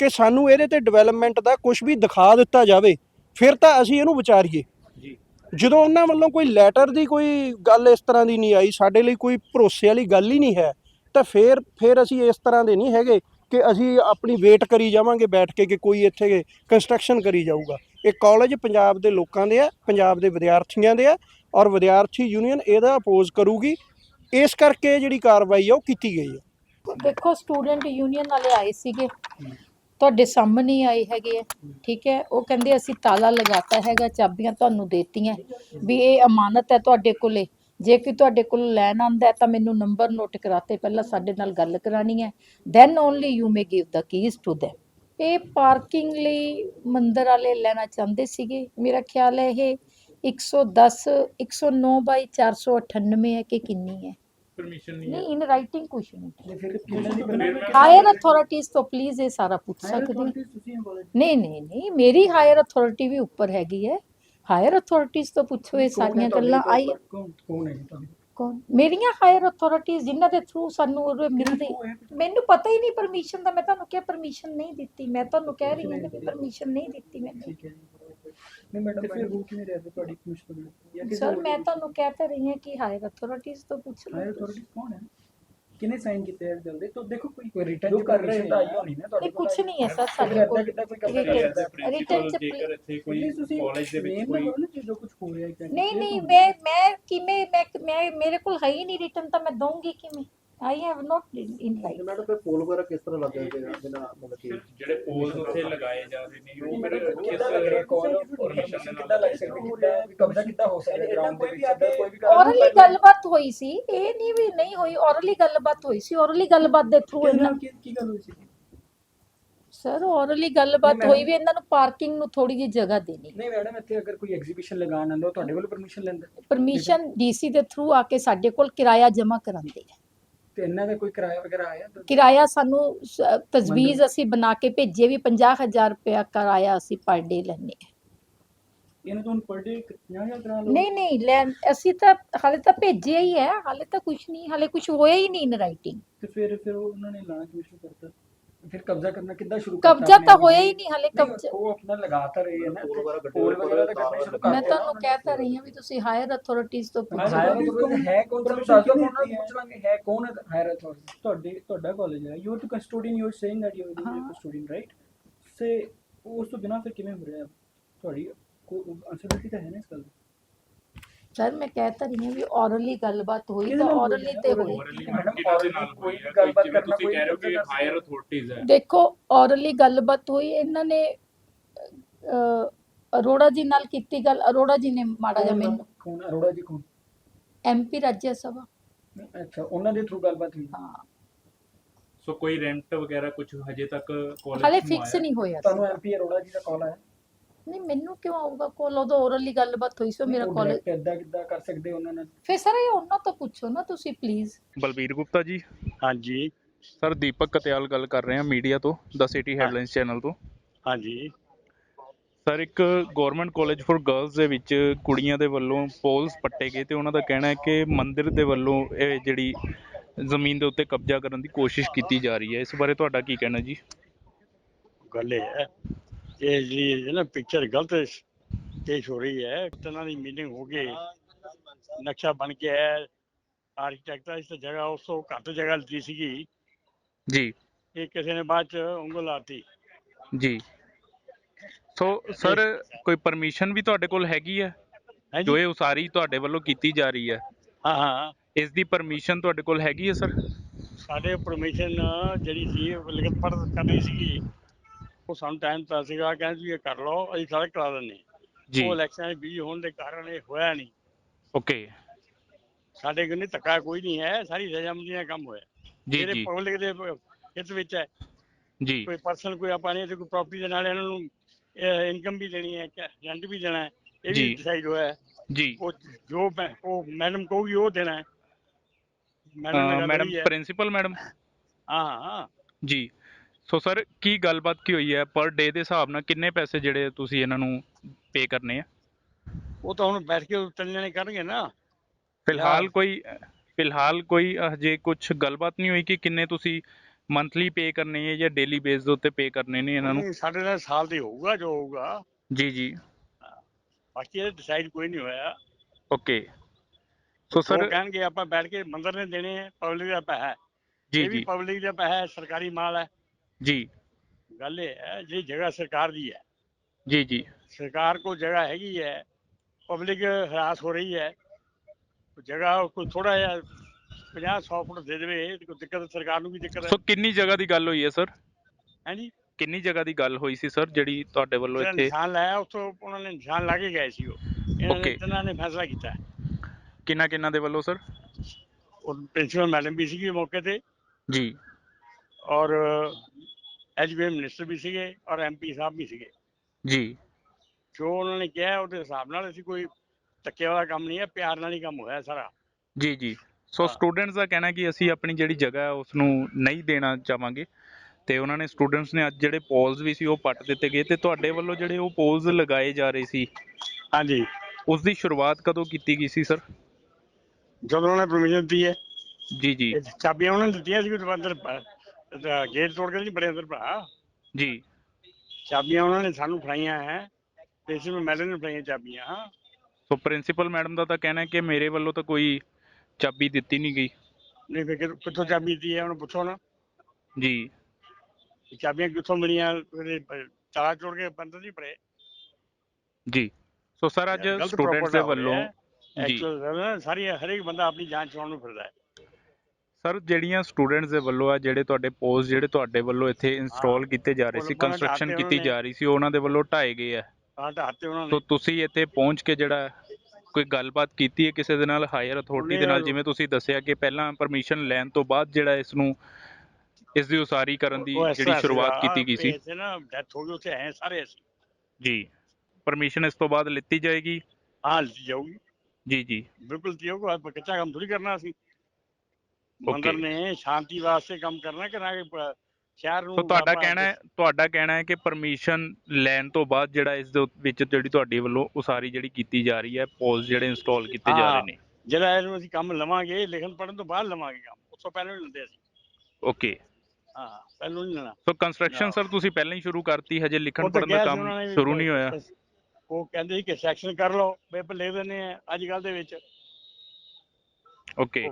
ਕਿ ਸਾਨੂੰ ਇਹਦੇ ਤੇ ਡਿਵੈਲਪਮੈਂਟ ਦਾ ਕੁਝ ਵੀ ਦਿਖਾ ਦਿੱਤਾ ਜਾਵੇ ਫਿਰ ਤਾਂ ਅਸੀਂ ਇਹਨੂੰ ਵਿਚਾਰੀਏ। ਜੀ। ਜਦੋਂ ਉਹਨਾਂ ਵੱਲੋਂ ਕੋਈ ਲੈਟਰ ਦੀ ਕੋਈ ਗੱਲ ਇਸ ਤਰ੍ਹਾਂ ਦੀ ਨਹੀਂ ਆਈ ਸਾਡੇ ਲਈ ਕੋਈ ਭਰੋਸੇ ਵਾਲੀ ਗੱਲ ਹੀ ਨਹੀਂ ਹੈ ਤਾਂ ਫਿਰ ਫਿਰ ਅਸੀਂ ਇਸ ਤਰ੍ਹਾਂ ਦੇ ਨਹੀਂ ਹੈਗੇ। ਕਿ ਅਸੀਂ ਆਪਣੀ ਵੇਟ ਕਰੀ ਜਾਵਾਂਗੇ ਬੈਠ ਕੇ ਕਿ ਕੋਈ ਇੱਥੇ ਕੰਸਟਰਕਸ਼ਨ ਕਰੀ ਜਾਊਗਾ। ਇਹ ਕਾਲਜ ਪੰਜਾਬ ਦੇ ਲੋਕਾਂ ਦੇ ਆ, ਪੰਜਾਬ ਦੇ ਵਿਦਿਆਰਥੀਆਂ ਦੇ ਆ ਔਰ ਵਿਦਿਆਰਥੀ ਯੂਨੀਅਨ ਇਹਦਾ ਅਪੋਜ਼ ਕਰੂਗੀ। ਇਸ ਕਰਕੇ ਜਿਹੜੀ ਕਾਰਵਾਈ ਆ ਉਹ ਕੀਤੀ ਗਈ ਹੈ ਦੇਖੋ ਸਟੂਡੈਂਟ ਯੂਨੀਅਨ ਵਾਲੇ ਆਏ ਸੀਗੇ। ਤੁਹਾਡੇ ਸਾਹਮਣੇ ਆਏ ਹੈਗੇ ਆ, ਠੀਕ ਹੈ? ਉਹ ਕਹਿੰਦੇ ਅਸੀਂ ਤਾਲਾ ਲਗਾਤਾ ਹੈਗਾ, ਚਾਬੀਆਂ ਤੁਹਾਨੂੰ ਦੇਤੀਆਂ। ਵੀ ਇਹ ਅਮਾਨਤ ਹੈ ਤੁਹਾਡੇ ਕੋਲੇ। ਜੇ ਕੋਈ ਤੁਹਾਡੇ ਕੋਲ ਲੈਣ ਆਂਦਾ ਤਾਂ ਮੈਨੂੰ ਨੰਬਰ ਨੋਟ ਕਰਾਤੇ ਪਹਿਲਾਂ ਸਾਡੇ ਨਾਲ ਗੱਲ ਕਰਾਣੀ ਹੈ। Then only you may give the keys to them ਇਹ ਪਾਰਕਿੰਗ ਲਈ ਮੰਦਰ ਵਾਲੇ ਲੈਣਾ ਚਾਹੁੰਦੇ ਸੀਗੇ। ਮੇਰਾ ਖਿਆਲ ਹੈ ਇਹ 110 109 ਬਾਈ 498 ਹੈ ਕਿ ਕਿੰਨੀ ਹੈ। ਪਰਮਿਸ਼ਨ ਨਹੀਂ ਇਨ ਰਾਈਟਿੰਗ ਕੁਛ ਨਹੀਂ ਹਾਇਰ ਅਥਾਰਟੀਜ਼ ਤੋਂ ਪਲੀਜ਼ ਇਹ ਸਾਰਾ ਪੁੱਛ ਸਕਦੇ। ਨਹੀਂ ਨਹੀਂ ਨਹੀਂ ਮੇਰੀ ਹਾਇਰ ਅਥਾਰਟੀ ਵੀ ਉੱਪਰ ਹੈਗੀ ਹੈ। ਹਾਇਰ ਅਥਾਰਟੀਜ਼ ਤੋਂ ਪੁੱਛੋ ਇਹ ਸਾਰੀਆਂ ਗੱਲਾਂ ਆਈ ਕੌਣ ਮੇਰੀਆਂ ਹਾਇਰ ਅਥਾਰਟੀਜ਼ ਜਿਨ੍ਹਾਂ ਦੇ ਥਰੂ ਸਾਨੂੰ ਉਰੇ ਮਿਲਦੇ ਮੈਨੂੰ ਪਤਾ ਹੀ ਨਹੀਂ ਪਰਮਿਸ਼ਨ ਦਾ ਮੈਂ ਤੁਹਾਨੂੰ ਕਿਹਾ ਪਰਮਿਸ਼ਨ ਨਹੀਂ ਦਿੱਤੀ। ਮੈਂ ਤੁਹਾਨੂੰ ਕਹਿ ਰਹੀ ਹਾਂ ਕਿ ਪਰਮਿਸ਼ਨ ਨਹੀਂ ਦਿੱਤੀ ਮੈਨੂੰ। ਨਹੀਂ ਮੈਡਮ ਫਿਰ ਹੋ ਕਿਵੇਂ ਰਿਹਾ ਤੁਹਾਡੀ ਜਾਂ ਕਿਸੇ ਸਰ ਮੈਂ ਤੁਹਾਨੂੰ ਕਹਿ ਤਾਂ ਰਹੀ ਹਾਂ ਕਿ ਹਾਇਰ ਅਥਾਰਟੀਜ਼ ਤੋਂ ਪੁੱਛ ਹਾਇਰ ਲਓ ਅਥਾਰਟੀ ਕੌਣ ਹੈ? ਕਿਨੇ ਸਾਈਨ ਕੀਤੇ ਇਸ ਦੇ? ਤਾਂ ਦੇਖੋ ਕੋਈ ਕੋਈ ਰਿਟਰਨ ਜੋ ਕਰ ਰਹੇ ਤਾਂ ਆਈ ਹੋਣੀ ਨਾ ਨਹੀਂ ਕੁਛ ਨਹੀਂ ਹੈ ਸਰ ਸਾਡੇ ਕੋਲ ਕਿੱਦਾਂ ਕੋਈ ਕਮਰਾ ਰਿਟਰਨ ਚ ਜੇਕਰ ਇੱਥੇ ਕੋਈ ਕੋਈ ਤੁਸੀਂ ਕਾਲਜ ਦੇ ਵਿੱਚ ਕੋਈ ਜੋ ਕੁਝ ਹੋ ਰਿਹਾ ਹੈ ਨਹੀਂ ਨਹੀਂ ਮੈਂ ਮੈਂ ਕਿਵੇਂ ਮੈਂ ਮੈਂ ਮੇਰੇ ਕੋਲ ਹੈ ਹੀ ਨਹੀਂ ਰਿਟਰਨ ਤਾਂ ਮੈਂ ਦਊਂਗੀ ਕਿਵੇਂ? I have not in right madam ਫਿਰ ਪੋਲ ਵਗੈਰਾ ਕਿਸ ਤਰ੍ਹਾਂ ਲੱਗਿਆ ਬਿਨਾਂ ਬਿਨਾਂ ਮਤਲਬ ਕਿ ਜਿਹੜੇ ਪੋਲਸ ਉੱਥੇ ਲਗਾਏ ਜਾ ਰਹੇ ਨੇ ਉਹ ਫਿਰ ਕਿਸ ਕਿੱਦਾਂ ਲੱਗ ਰਿਹਾ? ਕਾਲ ਪਰਮਿਸ਼ਨ ਕਿੱਦਾਂ ਲੱਗ ਸਕਦੀ? ਕਿੱਦਾਂ ਕਬਜ਼ਾ ਕਿੱਦਾਂ ਹੋ ਸਕਦਾ? ਗਰਾਊਂਡ ਦੇ ਵਿੱਚ ਕੋਈ ਵੀ ਔਰਲੀ ਗੱਲਬਾਤ ਹੋਈ ਸੀ। ਇਹ ਨਹੀਂ ਵੀ ਨਹੀਂ ਹੋਈ ਔਰਲੀ ਗੱਲਬਾਤ ਹੋਈ ਸੀ। ਔਰਲੀ ਗੱਲਬਾਤ ਦੇ ਥਰੂ ਇਹਨਾਂ ਕੀ ਕੀ ਗੱਲ ਹੋਈ ਸੀ? ਸਰ ਔਰਲੀ ਗੱਲਬਾਤ ਹੋਈ ਵੀ ਇਹਨਾਂ ਨੂੰ ਪਾਰਕਿੰਗ ਨੂੰ ਥੋੜੀ ਜਿਹੀ ਜਗ੍ਹਾ ਦੇਣੀ। ਨਹੀਂ ਮੈਡਮ ਇੱਥੇ ਅਗਰ ਕੋਈ ਐਗਜ਼ੀਬਿਸ਼ਨ ਲਗਾਉਣ ਆਉਂਦਾ ਤੁਹਾਡੇ ਕੋਲ ਪਰਮਿਸ਼ਨ ਲੈਂਦਾ? ਪਰਮਿਸ਼ਨ ਡੀਸੀ ਦੇ ਥਰੂ ਆ ਕੇ ਸਾਡੇ ਕੋਲ ਕਿਰਾਇਆ ਜਮ੍ਹਾਂ ਕਰਾਉਂਦੇ ਆ। ਤੇ ਇਹਨਾਂ ਦਾ ਕੋਈ ਕਿਰਾਇਆ ਵਗੈਰਾ ਆਇਆ ਤਾਂ ਕਿਰਾਇਆ ਸਾਨੂੰ ਸ- ਤਜਵੀਜ਼ ਅਸੀਂ ਬਣਾ ਕੇ ਭੇਜੇ ਵੀ 50000 ਰੁਪਇਆ ਕਿਰਾਇਆ ਅਸੀਂ ਪਰ ਡੇ ਲੈਂਦੇ ਹਾਂ। ਇਹਨੂੰ ਤੁਹਾਨੂੰ ਪਰ ਡੇ 50000 ਕਰਾ ਲਓ। ਨਹੀਂ ਨਹੀਂ ਲੈ ਅਸੀਂ ਤਾਂ ਹਾਲੇ ਤਾਂ ਭੇਜਿਆ ਹੀ ਹੈ ਹਾਲੇ ਤਾਂ ਕੁਝ ਨਹੀਂ ਹਾਲੇ ਕੁਝ ਹੋਇਆ ਹੀ ਨਹੀਂ ਇਨ ਰਾਈਟਿੰਗ ਤੇ ਫਿਰ ਫਿਰ ਉਹ ਉਹਨਾਂ ਨੇ ਲਾਣਾ ਸ਼ੁਰੂ ਕਰਤਾ। ਫਿਰ ਕਬਜ਼ਾ ਕਰਨਾ ਕਿੱਦਾਂ ਸ਼ੁਰੂ ਕਬਜ਼ਾ ਤਾਂ ਹੋਇਆ ਹੀ ਨਹੀਂ ਹਾਲੇ ਕਬਜ਼ਾ। ਉਹ ਆਪਣਾ ਲਗਾਤਾ ਰਹੀ ਹੈ ਨਾ ਪੋਲ ਵਗੈਰਾ ਤਾਂ ਕਰਨਾ ਸ਼ੁਰੂ ਕਰ ਮੈਂ ਤੁਹਾਨੂੰ ਕਹਿ ਤਾਂ ਰਹੀ ਹਾਂ ਵੀ ਤੁਸੀਂ ਹਾਇਰ ਅਥਾਰਟੀਜ਼ ਤੋਂ ਪੁੱਛੋ। ਹਾਇਰ ਅਥਾਰਟੀ ਹੈ ਕੌਣ? ਤੁਹਾਨੂੰ ਦੱਸ ਦਿਓ ਉਹਨਾਂ ਨੂੰ ਪੁੱਛ ਲਾਂਗੇ ਹੈ ਕੌਣ ਹੈ ਹਾਇਰ ਅਥਾਰਟੀ ਤੁਹਾਡੇ ਤੁਹਾਡਾ ਕਾਲਜ ਹੈ। You are to custodian you are saying that you are ਹਾਂ। ਕਸਟੋਡੀਅਨ ਰਾਈਟ ਸੇ ਉਸ ਤੋਂ ਬਿਨਾਂ ਫਿਰ ਕਿਵੇਂ ਹੋ ਰਿਹਾ? ਤੁਹਾਡੀ ਕੋਈ ਅਨਸਰਟੀ ਤਾਂ ਹੈ ਨਾ ਇਸ ਗੱਲ ਦੀ? ਸਰ ਮੈਂ ਕਹਿ ਤਾਂ ਰਹੀ ਹਾਂ ਵੀ ਔਰਲੀ ਗੱਲਬਾਤ ਹੋਈ ਤਾਂ ਹੋਈ ਔਰਲੀ ਹੈ? ਤੇ? ਹੋਈ। orally ਮੈਡਮ, ਕਿਹਨਾਂ ਦੇ ਨਾਲ ਕੋਈ ਕੋਈ ਗੱਲਬਾਤ ਜਿਵੇਂ ਕਰਨਾ, ਤੁਸੀਂ ਕੋਈ ਕਹਿ ਰਹੇ ਹੋ ਕਿ ਹਾਇਰ। ਅਥਾਰਟੀਜ਼ ਹੈ? ਦੇਖੋ ਔਰਲੀ ਗੱਲਬਾਤ ਹੋਈ ਇਹਨਾਂ ਨੇ ਅ, ਅਰੋੜਾ ਜੀ ਨਾਲ ਕੀਤੀ ਗੱਲ। ਅਰੋੜਾ ਜੀ ਨੇ ਮਾੜਾ ਜਿਹਾ ਮੈਨੂੰ ਕੌਣ? ਅਰੋੜਾ ਜੀ ਕੌਣ? ਐਮਪੀ ਰਾਜ ਸਭਾ। ਅੱਛਾ ਉਹਨਾਂ ਦੇ ਥਰੂ ਗੱਲਬਾਤ ਹੋਈ। ਹਾਂ। ਸੋ ਕੋਈ ਰੈਂਟ ਵਗੈਰਾ ਕੁਝ ਹਜੇ ਤੱਕ ਕਾਲਜ ਹਾਲੇ ਫਿਕਸ ਨਹੀਂ ਹੋਇਆ। ਸੀ। ਤੁਹਾਨੂੰ ਐਮਪੀ ਅਰੋੜਾ ਜੀ ਦਾ ਕਾਲ ਆਇਆ? ਨਹੀਂ ਮੈਨੂੰ ਕਿਉਂ ਆਊਗਾ ਕੋਲ? ਉਦੋਂ ਔਰਲੀ ਗੱਲਬਾਤ ਹੋਈ ਸੀ ਉਹ ਮੇਰਾ ਕਾਲਜ ਕਿੱਦਾਂ ਕਿੱਦਾਂ ਕਰ ਸਕਦੇ ਉਹਨਾਂ ਨਾਲ? ਫਿਰ ਸਰ ਇਹ ਉਹਨਾਂ ਤੋਂ ਪੁੱਛੋ ਨਾ ਤੁਸੀਂ ਪਲੀਜ਼ ਬਲਬੀਰ ਗੁਪਤਾ ਜੀ। ਹਾਂਜੀ। ਸਰ ਦੀਪਕ ਕਤਿਆਲ ਗੱਲ ਕਰ ਰਹੇ ਹਾਂ ਮੀਡੀਆ ਤੋਂ ਦ ਸਿਟੀ ਹੈਡਲਾਈਨਸ ਚੈਨਲ ਤੋਂ। ਹਾਂਜੀ। ਸਰ ਇੱਕ ਗਵਰਨਮੈਂਟ ਕਾਲਜ ਫॉर ਗਰਲਸ ਦੇ ਵਿੱਚ ਕੁੜੀਆਂ ਦੇ ਵੱਲੋਂ ਪੋਲਸ ਪੱਟੇ ਗਏ ਤੇ ਉਹਨਾਂ ਦਾ ਕਹਿਣਾ ਹੈ ਕਿ ਮੰਦਿਰ ਦੇ ਵੱਲੋਂ ਇਹ ਜਿਹੜੀ ਜ਼ਮੀਨ ਦੇ ਉੱਤੇ ਕਬਜ਼ਾ ਕਰਨ ਦੀ ਕੋਸ਼ਿਸ਼ ਕੀਤੀ ਜਾ ਰਹੀ ਹੈ। ਇਸ ਬਾਰੇ ਤੁਹਾਡਾ ਕੀ ਕਹਿਣਾ ਜੀ? ਗੱਲ ਇਹ ਹੈ ਇਹ ਜਿਹੜੀ ਹੈ ਨਾ ਪਿਕਚਰ ਗਲਤ ਪੇਸ਼ ਹੋ ਰਹੀ ਹੈ। ਤਨਾਂ ਦੀ ਮੀਟਿੰਗ ਹੋ ਗਈ। ਨਕਸ਼ਾ ਬਣ ਕੇ ਆਇਆ ਆਰਕੀਟੈਕਟ ਇਸ ਜਗ੍ਹਾ ਉਸ ਤੋਂ ਘੱਟ ਜਗ੍ਹਾ ਲਿੱਤੀ ਸੀਗੀ। ਜੀ। ਇਹ ਕਿਸੇ ਨੇ ਬਾਅਦ ਚ ਉਂਗਲ ਲਾਤੀ। ਜੀ। ਸੋ ਸਰ ਕੋਈ ਪਰਮਿਸ਼ਨ ਵੀ ਤੁਹਾਡੇ ਕੋਲ ਹੈਗੀ ਹੈ? ਹੈ ਜੋ? ਜੀ ਇਹ ਉਸਾਰੀ ਤੁਹਾਡੇ ਵੱਲੋਂ ਕੀਤੀ ਜਾ ਰਹੀ ਹੈ। ਹਾਂ ਹਾਂ। ਇਸ ਦੀ ਪਰਮਿਸ਼ਨ ਤੁਹਾਡੇ ਕੋਲ ਹੈਗੀ ਹੈ ਸਰ? ਸਾਡੇ ਪਰਮਿਸ਼ਨ ਜਿਹੜੀ ਸੀ ਲਿਖਤ ਪੜ੍ਹ ਕਰਨੀ ਸੀਗੀ। ਉਹ ਸਾਨੂੰ ਟਾਈਮ ਤਾਂ ਸੀਗਾ ਕਹਿੰਦੇ ਵੀ ਇਹ ਕਰ ਲਓ ਅਸੀਂ ਸੜਕ ਕਰਾ ਹਾਂ। ਜੀ। ਉਹ ਇਲੈਕਸ਼ਨ ਬਿਜ਼ੀ ਹੋਣ ਦੇ ਕਾਰਨ ਇਹ ਹੋਇਆ ਨਹੀਂ। ਓਕੇ ਸਾਡੇ ਕੋਲ ਨਹੀਂ ਧੱਕਾ ਕੋਈ ਨਹੀਂ ਹੈ ਸਾਰੀ ਰਜਾਮੰਦੀ ਨਾਲ ਕੰਮ ਹੋਇਆ। ਜੀ ਜਿਹੜੇ ਪਬਲਿਕ ਦੇ ਹਿੱਤ ਵਿੱਚ ਹੈ। ਜੀ। ਕੋਈ ਪਰਸਨਲ ਕੋਈ ਆਪਾਂ ਨੇ ਕੋਈ ਪ੍ਰਾਪਰਟੀ ਦੇ ਨਾਲ ਇਹਨਾਂ ਨੂੰ ਇਨਕਮ ਵੀ ਦੇਣੀ ਹੈ ਰੈਂਟ ਵੀ ਦੇਣਾ ਹੈ ਇਹ। ਵੀ ਡਿਸਾਈਡ ਹੋਇਆ ਹੈ। ਜੀ। ਉਹ ਜੋ ਉਹ ਮੈਡਮ ਕਹੂਗੀ ਉਹ ਦੇਣਾ ਹੈ। ਮੈਡਮ। ਪ੍ਰਿੰਸੀਪਲ ਮੈਡਮ ਹਾਂ ਹਾਂ। ਜੀ। ਸੋ ਸਰ ਕੀ ਗੱਲਬਾਤ ਕੀ ਹੋਈ ਹੈ? ਪਰ ਡੇ ਦੇ ਹਿਸਾਬ ਨਾਲ ਕਿੰਨੇ ਪੈਸੇ ਜਿਹੜੇ ਤੁਸੀਂ ਇਹਨਾਂ ਨੂੰ ਪੇ ਕਰਨੇ ਆ? ਉਹ ਤਾਂ ਹੁਣ ਬੈਠ ਕੇ ਤਿੰਨ ਜਣੇ ਕਰਨਗੇ ਨਾ। ਫਿਲਹਾਲ। ਕੋਈ ਫਿਲਹਾਲ ਕੋਈ ਹਜੇ ਕੁਝ ਗੱਲਬਾਤ ਨਹੀਂ ਹੋਈ ਕਿ ਕਿੰਨੇ ਤੁਸੀਂ ਮੰਥਲੀ ਪੇ ਕਰਨੇ ਹੈ ਜਾਂ ਡੇਲੀ ਬੇਸ ਦੇ ਉੱਤੇ ਪੇ ਕਰਨੇ ਨੇ ਇਹਨਾਂ ਨੂੰ? ਨਹੀਂ, ਸਾਡੇ ਨਾਲ ਸਾਲ ਦੀ ਹੋਊਗਾ ਜੋ ਹੋਊਗਾ। ਜੀ ਜੀ। ਬਾਕੀ ਇਹ ਡਿਸਾਈਡ ਕੋਈ ਨਹੀਂ ਹੋਇਆ। ਓਕੇ ਸੋ ਉਹ ਸਰ ਕਹਿਣਗੇ ਆਪਾਂ ਬੈਠ ਕੇ ਮੰਦਰ ਨੇ ਦੇਣੇ ਹੈ ਪਬਲਿਕ ਦਾ ਪੈਸਾ। ਹੈ ਜੀ ਇਹ ਵੀ ਜੀ। ਪਬਲਿਕ ਦਾ ਪੈਸਾ ਹੈ ਸਰਕਾਰੀ ਮਾਲ ਹੈ। ਜੀ। ਗੱਲ ਇਹ ਹੈ ਜਿਹੜੀ ਜਗ੍ਹਾ ਸਰਕਾਰ ਦੀ ਹੈ। ਜੀ ਜੀ। ਸਰਕਾਰ ਕੋਲ ਜਗ੍ਹਾ ਹੈਗੀ ਹੈ ਪਬਲਿਕ ਹਰਾਸ ਹੋ ਰਹੀ ਹੈ ਜਗ੍ਹਾ ਕੋਈ ਥੋੜਾ ਜਿਹਾ 50 100 ਫੁੱਟ ਦੇ ਦੇਵੇ ਕੋਈ ਦਿੱਕਤ ਸਰਕਾਰ ਨੂੰ ਵੀ ਦਿੱਕਤ ਹੈ। ਸੋ ਕਿੰਨੀ ਜਗ੍ਹਾ ਦੀ ਗੱਲ ਹੋਈ ਹੈ ਸਰ? ਹਾਂਜੀ ਕਿੰਨੀ ਜਗ੍ਹਾ ਦੀ ਗੱਲ ਹੋਈ ਸੀ ਸਰ ਜਿਹੜੀ ਤੁਹਾਡੇ ਵੱਲੋਂ ਇੱਥੇ ਨਿਸ਼ਾਨ ਲਾਇਆ ਉੱਥੋਂ ਉਹਨਾਂ ਨੇ ਨਿਸ਼ਾਨ ਲਾ ਕੇ ਗਏ ਸੀ ਉਹ। ਇਹਨਾਂ ਨੇ ਫੈਸਲਾ ਕੀਤਾ ਕਿੰਨਾ ਕਿੰਨਾ ਦੇ ਵੱਲੋਂ ਸਰ? ਉਹ ਪ੍ਰਿੰਸੀਪਲ ਮੈਡਮ ਵੀ ਸੀਗੀ ਮੌਕੇ ਤੇ। ਜੀ। ਔਰ ਐਜੂਕੇਸ਼ਨ ਮਿਨਿਸਟਰ ਵੀ ਸੀਗੇ ਔਰ ਐਮਪੀ ਸਾਹਿਬ ਵੀ ਸੀਗੇ। ਜੀ। ਜੋ ਉਹਨਾਂ ਨੇ ਕਿਹਾ ਉਹਦੇ ਹਿਸਾਬ ਨਾਲ ਅਸੀਂ ਕੋਈ ਧੱਕੇ ਵਾਲਾ ਕੰਮ ਨਹੀਂ ਹੈ ਪਿਆਰ ਨਾਲ ਹੀ ਕੰਮ ਹੋਇਆ ਸਾਰਾ। ਜੀ ਜੀ। ਸੋ। ਸਟੂਡੈਂਟਸ ਦਾ ਕਹਿਣਾ ਕਿ ਅਸੀਂ ਆਪਣੀ ਜਿਹੜੀ ਜਗ੍ਹਾ ਹੈ ਉਸ ਨੂੰ ਨਹੀਂ ਦੇਣਾ ਚਾਹਾਂਗੇ ਤੇ ਉਹਨਾਂ ਨੇ ਸਟੂਡੈਂਟਸ ਨੇ ਅੱਜ ਜਿਹੜੇ ਪੋਲਸ ਵੀ ਸੀ ਉਹ ਪੱਟ ਦਿੱਤੇ ਗਏ ਤੇ ਤੁਹਾਡੇ ਵੱਲੋਂ ਜਿਹੜੇ ਉਹ ਪੋਲਸ ਲਗਾਏ ਜਾ ਰਹੇ ਸੀ ਹਾਂਜੀ। ਉਸ ਦੀ ਸ਼ੁਰੂਆਤ ਕਦੋਂ ਕੀਤੀ ਗਈ ਸੀ ਸਰ? ਜਦੋਂ ਉਹਨਾਂ ਨੇ ਪਰਮਿਸ਼ਨ ਦਿੱਤੀ ਹੈ। ਜੀ ਜੀ। ਚਾਬੀਆਂ ਉਹਨਾਂ ਨੇ ਦਿੱਤੀਆਂ ਸੀ ਕਿ ਅੰਦਰ ਗੇਟ ਤੋੜ ਕੇ ਨਹੀਂ ਬੜੇ ਅੰਦਰ ਭਰਾ? ਜੀ। ਚਾਬੀਆਂ ਉਹਨਾਂ ਨੇ ਸਾਨੂੰ ਫੜਾਈਆਂ ਹੈ ਪ੍ਰਿੰਸੀਪਲ ਮੈਡਮ ਨੇ ਫੜਾਈਆਂ ਚਾਬੀਆਂ ਸੋ ਪ੍ਰਿੰਸੀਪਲ ਮੈਡਮ ਦਾ ਤਾਂ ਕਹਿਣਾ ਹੈ ਕਿ ਮੇਰੇ ਵੱਲੋਂ ਤਾਂ ਕੋਈ ਚਾਬੀ ਦਿੱਤੀ ਨਹੀਂ ਗਈ। ਨਹੀਂ ਫਿਰ ਕਿੱਥੋਂ- ਕਿੱਥੋਂ ਚਾਬੀ ਦਿੱਤੀ ਹੈ ਉਹਨੂੰ ਪੁੱਛੋ ਨਾ। ਜੀ। ਚਾਬੀਆਂ ਕਿੱਥੋਂ ਮਿਲੀਆਂ ਉਹਦੇ ਪ- ਤਾਲਾ ਤੋੜ ਕੇ ਬੰਦ ਨਹੀਂ ਪੜੇ ਜੀ। ਸੋ ਸਰ ਅੱਜ ਸਟੂਡੈਂਟਸ ਦੇ ਹੋ ਵੱਲੋਂ ਹੈ। ਜੀ। ਸਾਰੀ ਹਰੇਕ ਬੰਦਾ ਆਪਣੀ ਜਾਨ ਛੁਡਾਉਣ ਨੂੰ ਫਿਰਦਾ ਹੈ। ਸਰ ਜਿਹੜੀਆਂ ਸਟੂਡੈਂਟਸ ਦੇ ਵੱਲੋਂ ਆ ਜਿਹੜੇ ਤੁਹਾਡੇ ਪੋਸਟ ਜਿਹੜੇ ਤੁਹਾਡੇ ਵੱਲੋਂ ਇੱਥੇ ਇੰਸਟਾਲ ਕੀਤੇ ਜਾ ਰਹੇ ਸੀ ਉਹਨਾਂ ਕੰਸਟਰਕਸ਼ਨ ਕੀਤੀ ਉਹਨਾਂ ਜਾ ਰਹੀ ਸੀ ਉਹਨਾਂ ਦੇ ਵੱਲੋਂ ਢਾਏ ਗਏ ਆ। ਉਹਨਾਂ ਨੇ ਤੁਸੀਂ ਇੱਥੇ ਪਹੁੰਚ ਕੇ ਜਿਹੜਾ ਕੋਈ ਗੱਲਬਾਤ ਕੀਤੀ ਹੈ ਕਿਸੇ ਦੇ ਨਾਲ ਹਾਇਰ ਅਥਾਰਟੀ ਦੇ ਨਾਲ ਜਿਵੇਂ ਤੁਸੀਂ ਦੱਸਿਆ ਕਿ ਪਹਿਲਾਂ ਪਰਮਿਸ਼ਨ ਲੈਣ ਤੋਂ ਬਾਅਦ ਜਿਹੜਾ ਇਸ ਨੂੰ ਇਸ ਦੀ ਉਸਾਰੀ ਕਰਨ ਦੀ ਉਹ ਇਸ ਜਿਹੜੀ ਤਰ੍ਹਾਂ ਸ਼ੁਰੂਆਤ ਸੀਗਾ, ਕੀਤੀ ਗਈ ਸੀ। ਇੱਥੇ ਨਾ ਡੈਥ ਹੋ ਗਈ ਉੱਥੇ ਆਏ ਸਾਰੇ ਅਸੀਂ। ਜੀ। ਪਰਮਿਸ਼ਨ ਇਸ ਤੋਂ ਬਾਅਦ ਲਿੱਤੀ ਜਾਏਗੀ। ਹਾਂ ਜਾਊਗੀ। ਜੀ ਜੀ। ਬਿਲਕੁਲ ਜਾਊਗੀ ਆਪਾਂ ਕੱਚਾ ਕੰਮ ਥੋੜੀ ਕਰਨਾ ਅਸੀਂ. ਮੰਦਰ ਨੇ ਸ਼ਾਂਤੀ ਵਾਸਤੇ ਕੰਮ ਕਰਨਾ ਕਿ ਨਾ ਕਿ ਪ- ਸ਼ਹਿਰ ਨੂੰ ਸੋ ਤੁਹਾਡਾ ਕਹਿਣਾ ਹੈ ਤੁਹਾਡਾ ਕਹਿਣਾ ਹੈ ਕਿ ਪਰਮਿਸ਼ਨ ਲੈਣ ਤੋਂ ਬਾਅਦ ਜਿਹੜਾ ਇਸ ਦੇ ਵਿੱਚ ਜਿਹੜੀ ਤੁਹਾਡੀ ਵੱਲੋਂ ਉਸਾਰੀ ਜਿਹੜੀ ਕੀਤੀ ਜਾ ਰਹੀ ਹੈ ਪੋਜ਼ ਜਿਹੜੇ ਇੰਸਟਾਲ ਕੀਤੇ ਜਾ ਰਹੇ। ਨੇ। ਜਿਹੜਾ ਇਹਨੂੰ ਅਸੀਂ ਕੰਮ ਲਵਾਂਗੇ ਲਿਖਣ ਪੜਨ ਤੋਂ ਬਾਅਦ ਲਵਾਂਗੇ ਕੰਮ ਉਸ ਤੋਂ ਪਹਿਲਾਂ ਨਹੀਂ ਲੈਂਦੇ ਅਸੀਂ। ਓਕੇ ਹਾਂ ਪਹਿਲਾਂ ਨਹੀਂ ਲੈਣਾ। ਸੋ ਕੰਸਟਰਕਸ਼ਨ ਸਰ ਤੁਸੀਂ ਪਹਿਲਾਂ ਹੀ ਸ਼ੁਰੂ ਕਰਤੀ ਹਜੇ ਲਿਖਣ ਪੜਨ ਦਾ ਕੰਮ ਸ਼ੁਰੂ ਨਹੀਂ ਹੋਇਆ। ਉਹ ਕਹਿੰਦੇ ਕਿ ਸੈਕਸ਼ਨ ਕਰ ਲਓ ਪੇਪਰ ਲਿਖ ਦਿੰਦੇ ਆ ਅੱਜ ਕੱਲ ਦੇ ਵਿੱਚ। ਓਕੇ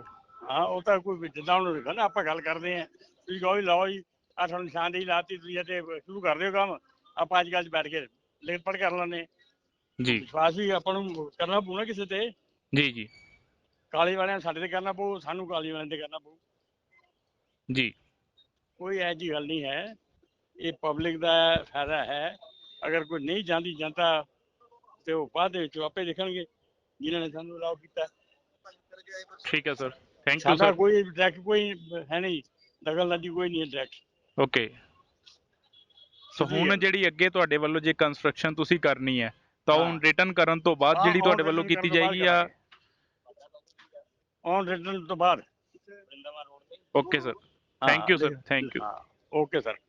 ਹਾਂ ਉਹ ਤਾਂ ਕੋਈ ਜਿੱਦਾਂ ਉਹਨੂੰ ਲਿਖਾ ਨਾ ਆਪਾਂ ਗੱਲ ਕਰਦੇ ਆ ਤੁਸੀਂ ਕਹੋ ਵੀ ਲਓ ਜੀ ਆ ਤੁਹਾਨੂੰ ਨਿਸ਼ਾਨਦੇਹੀ ਲਾਤੀ ਤੁਸੀਂ ਤੇ ਸ਼ੁਰੂ ਕਰ ਦਿਓ ਕੰਮ ਆਪਾਂ ਅੱਜ ਕੱਲ੍ਹ ਬੈਠ ਕੇ ਲਿਖ ਪੜ ਕਰ ਹਾਂ। ਜੀ। ਵਿਸ਼ਵਾਸ ਵੀ ਆਪਾਂ ਨੂੰ ਕਰਨਾ ਪਊ ਨਾ ਕਿਸੇ ਤੇ। ਜੀ ਜੀ। ਕਾਲੀ ਵਾਲਿਆਂ ਸਾਡੇ ਤੇ ਕਰਨਾ ਪਊ ਸਾਨੂੰ ਕਾਲੀ ਵਾਲਿਆਂ ਤੇ ਕਰਨਾ ਪਊ। ਜੀ। ਕੋਈ ਇਹੋ ਜਿਹੀ ਗੱਲ ਨਹੀਂ ਹੈ। ਇਹ ਪਬਲਿਕ ਦਾ ਫਾਇਦਾ ਹੈ। ਅਗਰ ਕੋਈ ਨਹੀਂ ਜਾਂਦੀ ਜਨਤਾ ਤੇ ਉਹ ਬਾਅਦ ਵਿੱਚ ਆਪੇ ਦੇਖਣਗੇ ਜਿਨ੍ਹਾਂ ਨੇ ਸਾਨੂੰ ਅਲਾਉ ਕੀਤਾ। ਠੀਕ ਹੈ ਸਰ ਥੈਂਕ ਯੂ ਸਾਡਾ ਸਰ ਕੋਈ ਡਾਇਰੈਕਟ ਕੋਈ ਹੈ ਨਹੀਂ ਦਖਲਅੰਦਾਜ਼ੀ ਕੋਈ ਨਹੀਂ ਹੈ ਡਾਇਰੈਕਟ ਓਕੇ ਸੋ ਹੁਣ। ਜਿਹੜੀ ਅੱਗੇ ਤੁਹਾਡੇ ਵੱਲੋਂ ਜੇ ਕੰਸਟਰਕਸ਼ਨ ਤੁਸੀਂ ਕਰਨੀ ਹੈ ਤਾਂ ਹਾਂ। ਰਿਟਰਨ ਕਰਨ ਤੋਂ ਬਾਅਦ ਜਿਹੜੀ ਤੁਹਾਡੇ ਵੱਲੋਂ ਕੀਤੀ ਜਾਏਗੀ ਆ ਔਨ ਰਿਟਰਨ ਤੋਂ ਬਾਅਦ। Okay sir thank you sir thank you okay sir